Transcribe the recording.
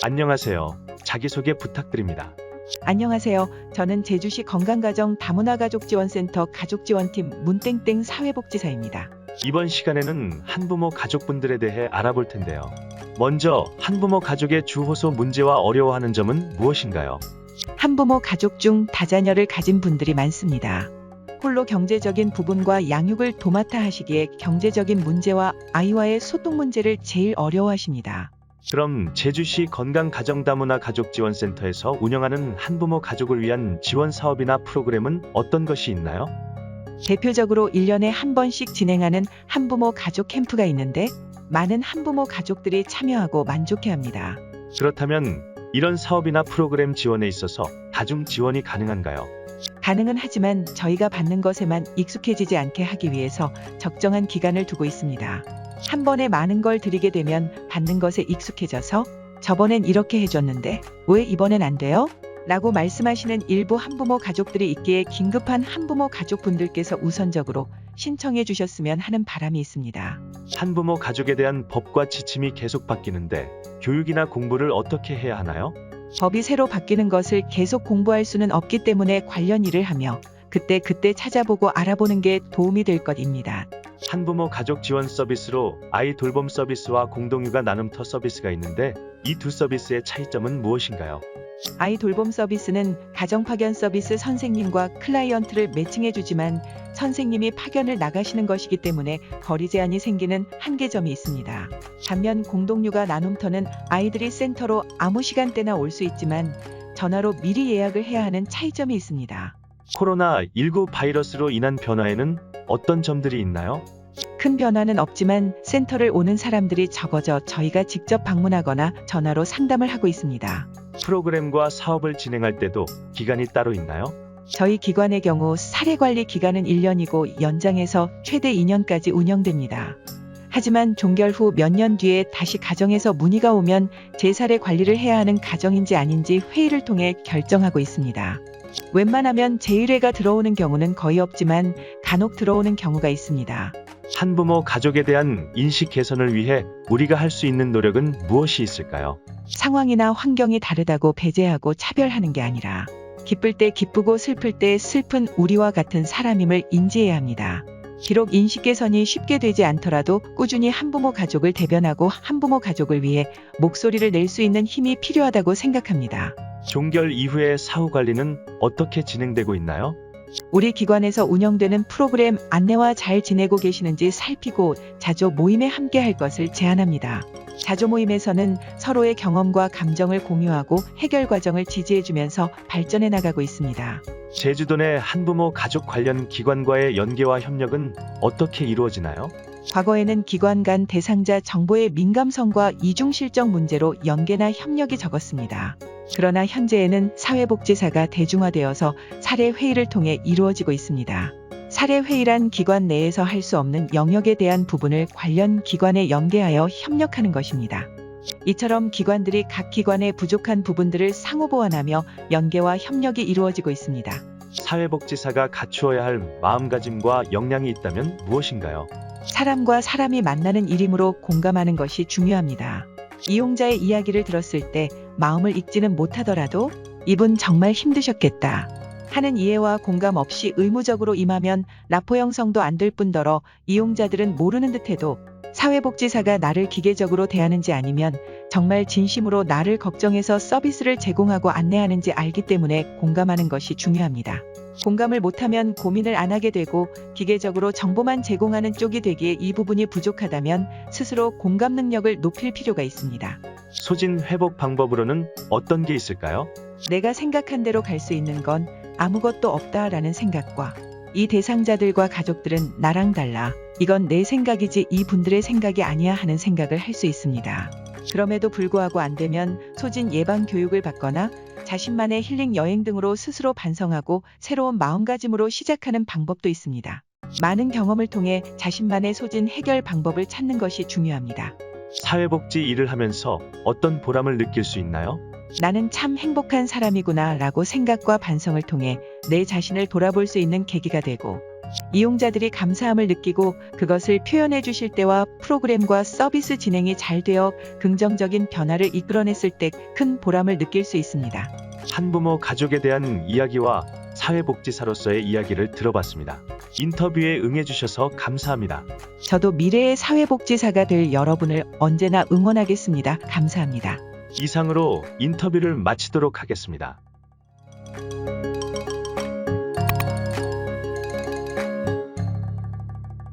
안녕하세요. 자기소개 부탁드립니다. 안녕하세요. 저는 제주시 건강가정 다문화가족지원센터 가족지원팀 문땡땡 사회복지사입니다. 이번 시간에는 한부모 가족분들에 대해 알아볼 텐데요. 먼저 한부모 가족의 주호소 문제와 어려워하는 점은 무엇인가요? 한부모 가족 중 다자녀를 가진 분들이 많습니다. 홀로 경제적인 부분과 양육을 도맡아 하시기에 경제적인 문제와 아이와의 소통 문제를 제일 어려워하십니다. 그럼 제주시 건강가정다문화 가족지원센터에서 운영하는 한부모 가족을 위한 지원 사업이나 프로그램은 어떤 것이 있나요? 대표적으로 1년에 한 번씩 진행하는 한부모 가족 캠프가 있는데 많은 한부모 가족들이 참여하고 만족해 합니다. 그렇다면 이런 사업이나 프로그램 지원에 있어서 다중 지원이 가능한가요? 가능은 하지만 저희가 받는 것에만 익숙해지지 않게 하기 위해서 적정한 기간을 두고 있습니다. 한 번에 많은 걸 드리게 되면 받는 것에 익숙해져서 저번엔 이렇게 해줬는데 왜 이번엔 안 돼요? 라고 말씀하시는 일부 한부모 가족들이 있기에 긴급한 한부모 가족분들께서 우선적으로 신청해 주셨으면 하는 바람이 있습니다. 한부모 가족에 대한 법과 지침이 계속 바뀌는데 교육이나 공부를 어떻게 해야 하나요? 법이 새로 바뀌는 것을 계속 공부할 수는 없기 때문에 관련 일을 하며 그때 그때 찾아보고 알아보는 게 도움이 될 것입니다. 한부모 가족 지원 서비스로 아이 돌봄 서비스와 공동육아 나눔터 서비스가 있는데 이 두 서비스의 차이점은 무엇인가요? 아이 돌봄 서비스는 가정 파견 서비스 선생님과 클라이언트를 매칭해 주지만 선생님이 파견을 나가시는 것이기 때문에 거리 제한이 생기는 한계점이 있습니다. 반면 공동육아 나눔터는 아이들이 센터로 아무 시간대나 올 수 있지만 전화로 미리 예약을 해야 하는 차이점이 있습니다. 코로나19 바이러스로 인한 변화에는 어떤 점들이 있나요? 큰 변화는 없지만 센터를 오는 사람들이 적어져 저희가 직접 방문하거나 전화로 상담을 하고 있습니다. 프로그램과 사업을 진행할 때도 기간이 따로 있나요? 저희 기관의 경우 사례 관리 기간은 1년이고 연장해서 최대 2년까지 운영됩니다. 하지만 종결 후 몇 년 뒤에 다시 가정에서 문의가 오면 재사례 관리를 해야 하는 가정인지 아닌지 회의를 통해 결정하고 있습니다. 웬만하면 제1회가 들어오는 경우는 거의 없지만 간혹 들어오는 경우가 있습니다. 한부모 가족에 대한 인식 개선을 위해 우리가 할 수 있는 노력은 무엇이 있을까요? 상황이나 환경이 다르다고 배제하고 차별하는 게 아니라 기쁠 때 기쁘고 슬플 때 슬픈 우리와 같은 사람임을 인지해야 합니다. 비록 인식 개선이 쉽게 되지 않더라도 꾸준히 한부모 가족을 대변하고 한부모 가족을 위해 목소리를 낼 수 있는 힘이 필요하다고 생각합니다. 종결 이후의 사후 관리는 어떻게 진행되고 있나요? 우리 기관에서 운영되는 프로그램 안내와 잘 지내고 계시는지 살피고 자조 모임에 함께 할 것을 제안합니다. 자조 모임에서는 서로의 경험과 감정을 공유하고 해결 과정을 지지해주면서 발전해 나가고 있습니다. 제주도 내 한부모 가족 관련 기관과의 연계와 협력은 어떻게 이루어지나요? 과거에는 기관 간 대상자 정보의 민감성과 이중 실적 문제로 연계나 협력이 적었습니다. 그러나 현재에는 사회복지사가 대중화되어서 사례 회의를 통해 이루어지고 있습니다. 사례 회의란 기관 내에서 할 수 없는 영역에 대한 부분을 관련 기관에 연계하여 협력하는 것입니다. 이처럼 기관들이 각 기관의 부족한 부분들을 상호 보완하며 연계와 협력이 이루어지고 있습니다. 사회복지사가 갖추어야 할 마음가짐과 역량이 있다면 무엇인가요? 사람과 사람이 만나는 일이므로 공감하는 것이 중요합니다. 이용자의 이야기를 들었을 때 마음을 읽지는 못하더라도 이분 정말 힘드셨겠다. 하는 이해와 공감 없이 의무적으로 임하면 라포 형성도 안 될 뿐더러 이용자들은 모르는 듯해도 사회복지사가 나를 기계적으로 대하는지 아니면 정말 진심으로 나를 걱정해서 서비스를 제공하고 안내하는지 알기 때문에 공감하는 것이 중요합니다. 공감을 못하면 고민을 안 하게 되고 기계적으로 정보만 제공하는 쪽이 되기에 이 부분이 부족하다면 스스로 공감 능력을 높일 필요가 있습니다. 소진 회복 방법으로는 어떤 게 있을까요? 내가 생각한 대로 갈 수 있는 건 아무것도 없다라는 생각과 이 대상자들과 가족들은 나랑 달라. 이건 내 생각이지 이 분들의 생각이 아니야 하는 생각을 할 수 있습니다. 그럼에도 불구하고 안 되면 소진 예방 교육을 받거나 자신만의 힐링 여행 등으로 스스로 반성하고 새로운 마음가짐으로 시작하는 방법도 있습니다. 많은 경험을 통해 자신만의 소진 해결 방법을 찾는 것이 중요합니다. 사회복지 일을 하면서 어떤 보람을 느낄 수 있나요? 나는 참 행복한 사람이구나 라고 생각과 반성을 통해 내 자신을 돌아볼 수 있는 계기가 되고 이용자들이 감사함을 느끼고 그것을 표현해 주실 때와 프로그램과 서비스 진행이 잘 되어 긍정적인 변화를 이끌어냈을 때 큰 보람을 느낄 수 있습니다. 한부모 가족에 대한 이야기와 사회복지사로서의 이야기를 들어봤습니다. 인터뷰에 응해주셔서 감사합니다. 저도 미래의 사회복지사가 될 여러분을 언제나 응원하겠습니다. 감사합니다. 이상으로 인터뷰를 마치도록 하겠습니다.